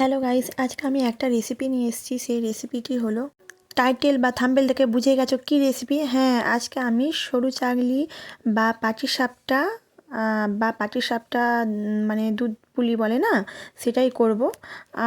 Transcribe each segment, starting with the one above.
Hello guys আজকে আমি একটা রেসিপি নিয়ে এসেছি, সেই রেসিপিটি হলো টাইটেল বা থাম্বেল দেখে বুঝে গেছো কি রেসিপি হ্যাঁ আজকে আমি সরু চাগলি বা পাটি সাপটা বা পাটি সাপটা মানে দুধ পুলি বলে না? সেটাই করব।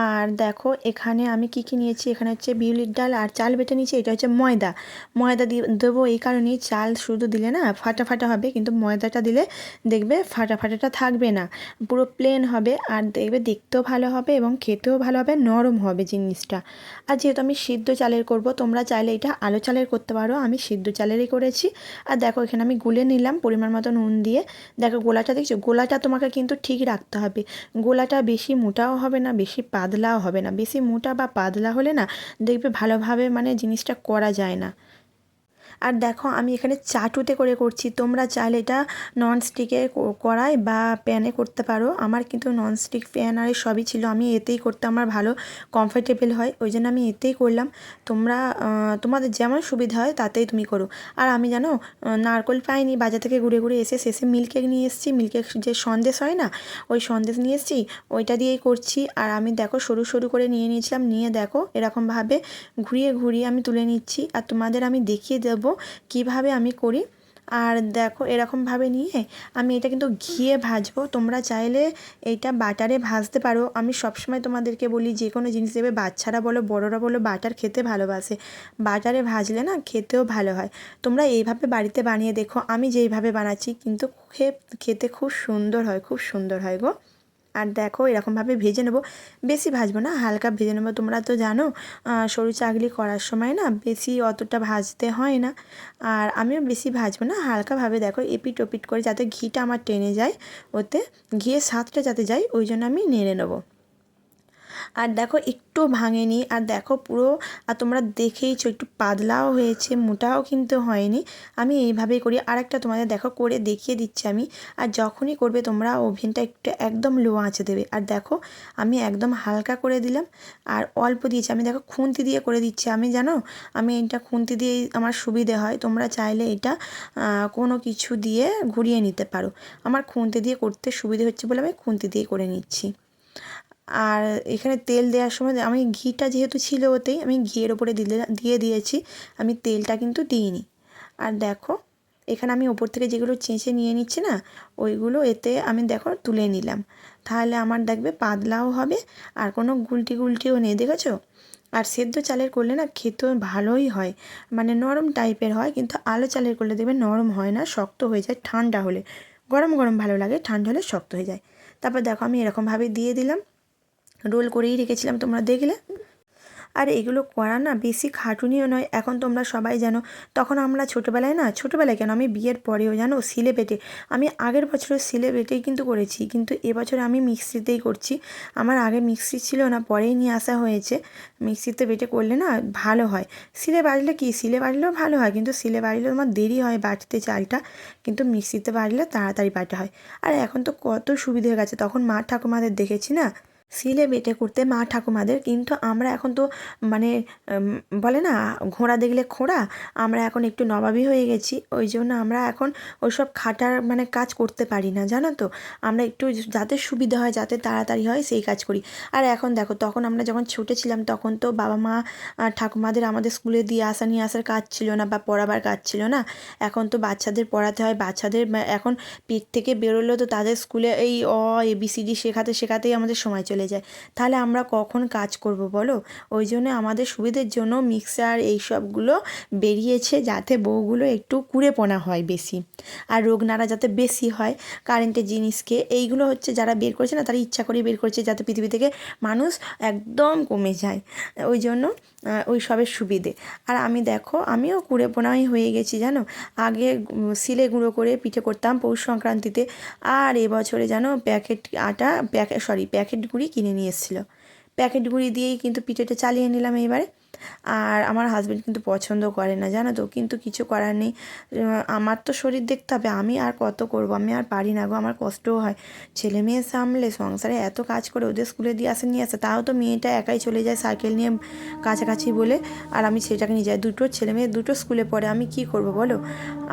আর দেখো, এখানে আমি কি কি নিয়েছি? এখানে হচ্ছে বিউলির ডাল আর চাল বেটে নিয়েছি। এটা হচ্ছে ময়দা। ময়দা দিয়ে দেবো এই কারণেই চাল শুধু দিলে না ফাটা ফাটা হবে, কিন্তু ময়দাটা দিলে দেখবে ফাটা ফাটাটা থাকবে না। পুরো প্লেন হবে আর দেখবে দেখতেও ভালো হবে এবং খেতেও ভালো হবে, নরম হবে জিনিসটা। আর যেহেতু আমি সিদ্ধ চালের করব, তোমরা চাইলে এটা আলো চালের করতে পারো। আমি সিদ্ধ চালেরই করেছি। আর দেখো, এখানে আমি গুলে নিলাম পরিমাণ মতো নুন দিয়ে। দেখো, গোলাটা দেখছ? গোলাটা তোমাকে কিন্তু ঠিক রাখতে হবে। গোলাটা বেশি মোটাও হবে না, বেশি পাতলাও হবে না। বেশি মোটা বা পাতলা হলে না দেখবে ভালোভাবে মানে জিনিসটা করা যায় না। আর দেখো, আমি এখানে চাটুতে করে করছি। তোমরা চাইলে এটা ননস্টিকে কড়াই বা প্যানে করতে পারো। আমার কিন্তু ননস্টিক প্যান আর সবই ছিল। আমি এতেই করতে আমার ভালো কমফোর্টেবল হয়। ওই জন্য আমি এতেই করলাম। তোমরা তোমাদের যেমন সুবিধা হয় তাতেই তুমি করো। আর আমি জানো নারকোল পাইনি। বাজার থেকে ঘুরে ঘুরে এসে শেষে মিল্ক কেক নিয়ে এসেছি। মিল্ক কেক যে সন্দেশ হয় না, ওই সন্দেশ নিয়ে এসেছি। ওইটা দিয়েই করছি। আর আমি দেখো, সরু সরু করে নিয়ে নিয়েছিলাম। নিয়ে দেখো, এরকমভাবে ঘুরিয়ে ঘুরিয়ে আমি তুলে নিচ্ছি। আর তোমাদের আমি দেখিয়ে দেবো কীভাবে আমি করি। আর দেখো, এরকমভাবে নিয়ে আমি এটা কিন্তু ঘিয়ে ভাজবো। তোমরা চাইলে এটা বাটারে ভাজতে পারো। আমি সবসময় তোমাদেরকে বলি, যে কোনো জিনিস দেবে, বাচ্চারা বলো, বড়রা বলো, বাটার খেতে ভালোবাসে। বাটারে ভাজলে না খেতেও ভালো হয়। তোমরা এইভাবে বাড়িতে বানিয়ে দেখো, আমি যেইভাবে বানাচ্ছি, কিন্তু খে- খেতে খুব সুন্দর হয়, খুব সুন্দর হয় গো। দেখো এরকমভাবে ভেজে নেব। বেশি ভাজবো না, হালকা ভেজে নেব। তোমরা তো জানো সরু চাগলি করার সময় না বেশি অতটা ভাজতে হয় না। আর আমিও বেশি ভাজবো না, হালকাভাবে দেখো এপিট ওপিট করে যাতে ঘিটা আমার টেনে যায়, ওতে ঘিয়ে স্বাদটা যাতে যায়, ওই জন্য আমি নেড়ে নেব। আর দেখো একটু ভাঙেনি, আর দেখো পুরো, আর তোমরা দেখেইছো একটু পাতলাও হয়েছে, মোটাও কিন্তু হয়নি। আমি এইভাবেই করি আর একটা তোমাদের দেখো করে দেখিয়ে দিচ্ছি আমি। আর যখনই করবে তোমরা ওভেনটা একটু একদম লো আঁচে দেবে। আর দেখো, আমি একদম হালকা করে দিলাম, আর অল্প দিয়েছি। আমি দেখো খুন্তি দিয়ে করে দিচ্ছি আমি, জানো? আমি এটা খুন্তি দিয়েই আমার সুবিধে হয়। তোমরা চাইলে এটা কোনো কিছু দিয়ে ঘুরিয়ে নিতে পারো। আমার খুন্তি দিয়ে করতে সুবিধে হচ্ছে বলে আমি খুন্তি দিয়ে করে নিচ্ছি। আর এখানে তেল দেওয়ার সময় আমি ঘিটা যেহেতু ছিল ওতেই, আমি ঘিয়ের ওপরে দিলে, দিয়ে দিয়েছি, আমি তেলটা কিন্তু দিইনি। আর দেখো, এখানে আমি ওপর থেকে যেগুলো চেঁচে নিয়ে নিচ্ছি না, ওইগুলো এতে আমি দেখো তুলে নিলাম। তাহলে আমার দেখবে পাতলাও হবে, আর কোনো গুলটি গুলটিও নেই, দেখেছ? আর সেদ্ধ চালের করলে না খেতেও ভালোই হয় মানে নরম টাইপের হয়, কিন্তু আলো চালের করলে দেখবে নরম হয় না, শক্ত হয়ে যায়, ঠান্ডা হলে। গরম গরম ভালো লাগে, ঠান্ডা হলে শক্ত হয়ে যায়। তারপর দেখো আমি এরকমভাবে দিয়ে দিলাম। রোল করেই রেখেছিলাম, তোমরা দেখলে? আর, এগুলো করা না, বেশি খাটুনিও নয়। এখন তোমরা সবাই জানো, তখন আমরা ছোটোবেলায় না, ছোটোবেলায় কেন, আমি বিয়ের পরেও জানো সিলে বেটে আমি আগের বছরও সিলে বেটেই কিন্তু করেছি, কিন্তু এবছর আমি মিক্সিতেই করছি। আমার আগে মিক্সি ছিল না, পরেই নিয়ে আসা হয়েছে। মিক্সিতে বেটে করলে না, ভালো হয়। সিলে বাড়লে কি? সিলে বাড়লেও ভালো হয়, কিন্তু সিলে বাড়লে তোমার দেরি হয় বাটতে চালটা, কিন্তু মিক্সিতে বাড়লে তাড়াতাড়ি বাটা হয়। আর, এখন তো কত সুবিধে হয়ে গেছে, তখন মা ঠাকুমাদের দেখেছি না? সিলে বেটে করতে মা ঠাকুমাদের। কিন্তু আমরা এখন তো মানে বলে না, ঘোড়া দেখলে খোঁড়া, আমরা এখন একটু নবাবী হয়ে গেছি। ওই জন্য আমরা এখন ওইসব খাটার মানে কাজ করতে পারি না, জানো তো? আমরা একটু যাতে সুবিধা হয়, যাতে তাড়াতাড়ি হয়, সেই কাজ করি। আর এখন দেখো, তখন আমরা যখন ছোটো ছিলাম, তখন তো বাবা মা ঠাকুমাদের আমাদের স্কুলে দিয়ে আসা নিয়ে আসার কাজ ছিল না বা পড়াবার কাজ ছিল না। এখন তো বাচ্চাদের পড়াতে হয়, বাচ্চাদের এখন পেট থেকে বেরোলেও তো তাদের স্কুলে এই অ এবিসিডি শেখাতে, শেখাতেই আমাদের সময় চলে যায়। তাহলে আমরা কখন কাজ করব বলো? ওই জন্য আমাদের সুবিধের জন্য মিক্সার এই সবগুলো বেরিয়েছে যাতে বউগুলো একটু কুড়েপোনা হয় বেশি আর রোগ নাড়া যাতে বেশি হয় কারেন্টের জিনিসকে। এইগুলো হচ্ছে যারা বের করছে না তারা ইচ্ছা করে বের করছে যাতে পৃথিবী থেকে মানুষ একদম কমে যায়। ওই জন্য ওই সবের সুবিধে। আর আমি দেখো, আমিও কুড়ে পোনাই হয়ে গেছি, জানো? আগে সিলে গুঁড়ো করে পিঠে করতাম পৌষ সংক্রান্তিতে। আর এবছরে জানো, প্যাকেট আটা প্যাকেট সরি প্যাকেট গুঁড়ি কিনে নিয়ে এসেছিল। প্যাকেট গুঁড়ি দিয়েই কিন্তু পিঠেটা চালিয়ে নিলাম এবারে আর আমার হাজব্যান্ড কিন্তু পছন্দ করে না, জানো তো? কিন্তু কিছু করার নেই। আমার তো শরীর দেখতে হবে, আমি আর কত করব? আমি আর পারি না গো, আমার কষ্টও হয়। ছেলে মেয়ে সামলে, সংসারে এত কাজ করে ওদের স্কুলে দিয়ে আসে, নিয়ে আসে, তাও তো মেয়েটা একাই চলে যায় সাইকেল নিয়ে কাছাকাছি বলে। আর আমি ছেলেটাকে নিয়ে যাই, দুটো ছেলে মেয়ে দুটো স্কুলে পড়ে, আমি কি করব বলো?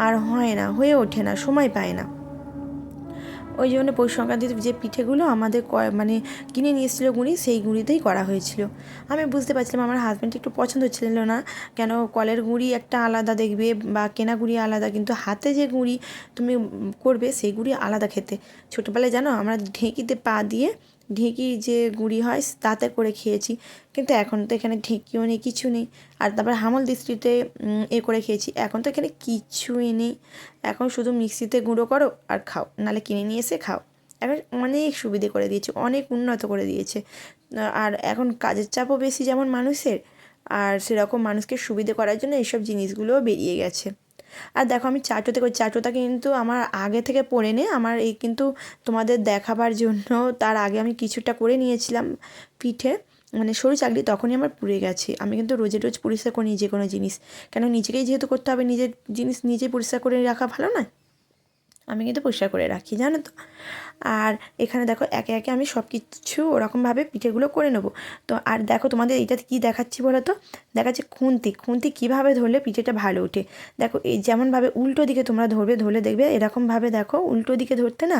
আর হয় না, হয়ে ওঠে না, সময় পায় না। ওই জন্য পৌষ সংক্রান্তিতে যে পিঠেগুলো আমাদের মানে কিনে নিয়ে এসেছিল গুঁড়ি, সেই গুঁড়িতেই করা হয়েছিল। আমি বুঝতে পারছিলাম আমার হাজব্যান্ড একটু পছন্দ ছিল না। কেন কলের গুঁড়ি একটা আলাদা দেখবে বা কেনা গুঁড়ি আলাদা, কিন্তু হাতে যে গুঁড়ি তুমি করবে, সেই গুঁড়ি আলাদা খেতে। ছোটোবেলায় জানো, আমরা ঢেঁকিতে পা দিয়ে ঢেঁকির যে গুঁড়ি হয়, তাতে করে খেয়েছি। কিন্তু এখন তো এখানে ঢেঁকিও নেই, কিছু নেই। আর তারপর হামল দৃষ্টিতে এ করে খেয়েছি। এখন তো এখানে কিচ্ছুই নেই। এখন শুধু মিক্সিতে গুঁড়ো করো আর খাও। নাহলে কিনে নিয়ে এসে খাও। এখন অনেক সুবিধে করে দিয়েছে, অনেক উন্নত করে দিয়েছে। আর এখন কাজের চাপও বেশি যেমন মানুষের, আর সেরকম মানুষকে সুবিধে করার জন্য এইসব জিনিসগুলোও বেরিয়ে গেছে। আর দেখো আমি চাটুতে করি চাটুটা কিন্তু আমার আগে থেকে পড়ে নে, আমার এই কিন্তু তোমাদের দেখাবার জন্য, তার আগে আমি কিছুটা করে নিয়েছিলাম পিঠে মানে সরু চাকরি তখনই আমার পুড়ে গেছে। আমি কিন্তু রোজে রোজ পরিষ্কার করি যে কোনো জিনিস। কেন, নিজেকেই যেহেতু করতে হবে, নিজের জিনিস নিজে পরিষ্কার করে রাখা ভালো নয়? আমি কিন্তু পরিষ্কার করে রাখি, জানো তো? আর এখানে দেখো একে একে আমি সব কিছু ওরকমভাবে পিঠেগুলো করে নেব। তো আর দেখো তোমাদের এইটাতে কী দেখাচ্ছি বলো তো? দেখাচ্ছে খুন্তি। খুন্তি কীভাবে ধরলে পিঠেটা ভালো ওঠে? দেখো এই যেমনভাবে উল্টো দিকে তোমরা ধরবে, ধরলে দেখবে এরকমভাবে দেখো উল্টো দিকে ধরতে না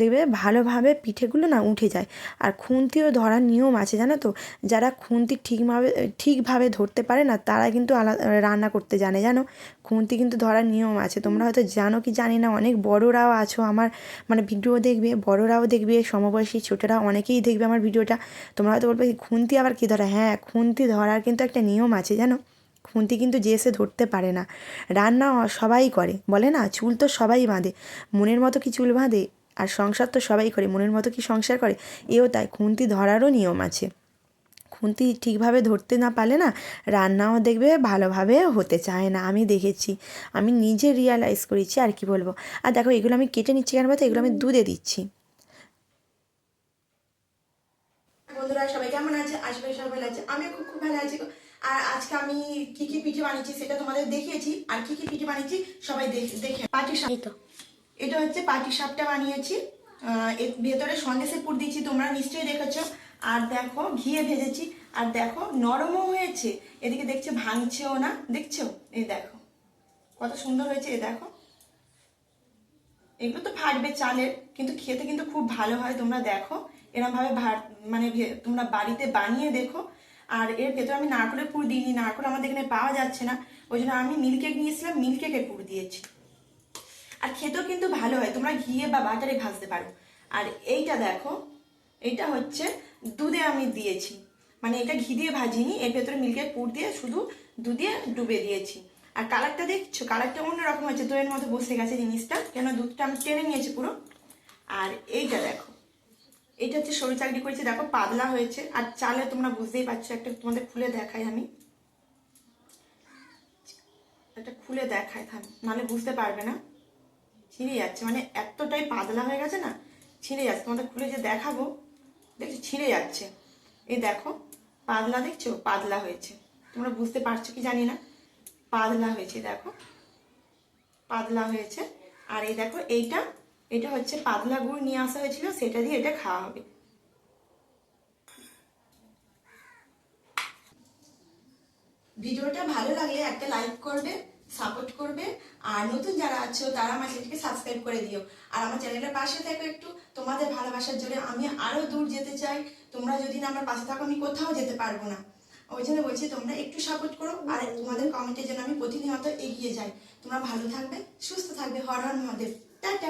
দেখবে ভালোভাবে পিঠেগুলো না উঠে যায়। আর খুন্তিও ধরার নিয়ম আছে, জানো তো? যারা খুন্তি ঠিকভাবে ঠিকভাবে ধরতে পারে না, তারা কিন্তু আলাদা রান্না করতে জানে, জানো? খুন্তি কিন্তু ধরার নিয়ম আছে। তোমরা হয়তো জানো কি জানি না, অনেক বড়রাও আছো আমার মানে ভিডিও দেখবে, বড়রাও দেখবে, সমবয়সী ছোটরা অনেকেই দেখবে আমার ভিডিওটা। তোমরা হয়তো বলবে, খুন্তি আবার কী ধরা? হ্যাঁ খুন্তি ধরার কিন্তু একটা নিয়ম আছে, জানো? খুন্তি কিন্তু যে সে ধরতে পারে না। রান্না সবাই করে, বলে না? চুল তো সবাই বাঁধে। মনের মতো কি চুল বাঁধে? আর সংসার তো সবাই করে, মনের মতো কি সংসার করে? এও তাই, খুন্তি ধরারও নিয়ম আছে। খুন্তি ঠিকভাবে ধরতে না পারলে না রান্নাও দেখবে ভালোভাবে হতে চায় না। আমি দেখেছি আমি নিজে রিয়ালাইজ করেছি আর কি বলব। আর দেখো এগুলো আমি কেটে নিচ্ছি কেন বলতো? এগুলো আমি দুধে দিচ্ছি। বন্ধুরা সবাই কেমন আছে? সবাই ভালো আছে। আমিও খুব খুব ভালো আছি। আর আজকে আমি কি কি পিঠে বানিয়েছি সেটা তোমাদের দেখিয়েছি। আর কি কি পিঠে বানিয়েছি সবাই দেখ- দেখে পাটি সাপ। এটা হচ্ছে পাটি সাপটা বানিয়েছি। আহ, এর ভেতরে সন্দেশের পুর দিয়েছি। তোমরা নিশ্চয়ই দেখেছ। আর দেখো ঘিয়ে ভেজেছি। আর দেখো নরমও হয়েছে। এদিকে দেখছ ভাঙছেও না। দেখছ? এই দেখো। কত সুন্দর হয়েছে, এই দেখো। এগুলো তো ফাটবে চালের, কিন্তু খেতে কিন্তু খুব ভালো হয়। তোমরা দেখো, এরমভাবে মানে তোমরা বাড়িতে বানিয়ে দেখো। আর এর ভেতরে আমি নারকলের পুর দিইনি। নারকল আমাদের এখানে পাওয়া যাচ্ছে না। ওই জন্য আমি মিল্কেক নিয়েছিলাম মিল্ক কেকের পুর দিয়েছি। আর খেতেও কিন্তু ভালো হয়। তোমরা ঘিয়ে বা বাটারে ভাজতে পারো। আর এইটা দেখো এইটা হচ্ছে দুধে আমি দিয়েছি। মানে এটা ঘি দিয়ে ভাজিনি, এর ভেতরে মিল্কের পুর দিয়ে শুধু দুধে ডুবে দিয়েছি। আর কালারটা দেখছ? কালারটা অন্যরকম হচ্ছে দইয়ের মতো বসে গেছে জিনিসটা। কেন? দুধটা আমি টেনে নিয়েছি পুরো। আর এইটা দেখো, এটা হচ্ছে সরু চাকরি করেছে, দেখো পাতলা হয়েছে। আর চালে তোমরা বুঝতেই পারছ, একটা তোমাদের খুলে দেখাই আমি। একটা খুলে দেখাই থাম, নাহলে বুঝতে পারবে না। ছিঁড়ে যাচ্ছে মানে এতটাই পাতলা হয়ে গেছে না? ছিঁড়ে যাচ্ছে, তোমাদের খুলে যে দেখাবো। দেখছ, ছিঁড়ে যাচ্ছে। এই দেখো, পাতলা দেখছ? পাতলা হয়েছে। তোমরা বুঝতে পারছ কি জানি না? পাতলা হয়েছে, দেখো। পাতলা হয়েছে। আর এই দেখো, এইটা, এটা হচ্ছে পাতলা গুড় নিয়ে আসা হয়েছিল, সেটা দিয়ে এটা খাওয়া হবে। ভিডিওটা ভালো লাগলে একটা লাইক করবে। সাপোর্ট করবে। আর নতুন যারা আছো, তারা আমার চ্যানেলকে সাবস্ক্রাইব করে দিও। আর আমার চ্যানেলের পাশে থাকো একটু, তোমাদের ভালোবাসার জন্য আমি আরও দূর যেতে চাই। তোমরা যদি না আমার পাশে থাকো, আমি কোথাও যেতে পারব না। ওই জন্য বলছি, তোমরা একটু সাপোর্ট করো, আর তোমাদের কমেন্টের জন্য আমি প্রতিনিয়ত এগিয়ে যাই। তোমরা ভালো থাকবে, সুস্থ থাকবে। হর হর মহাদেব। টাটা!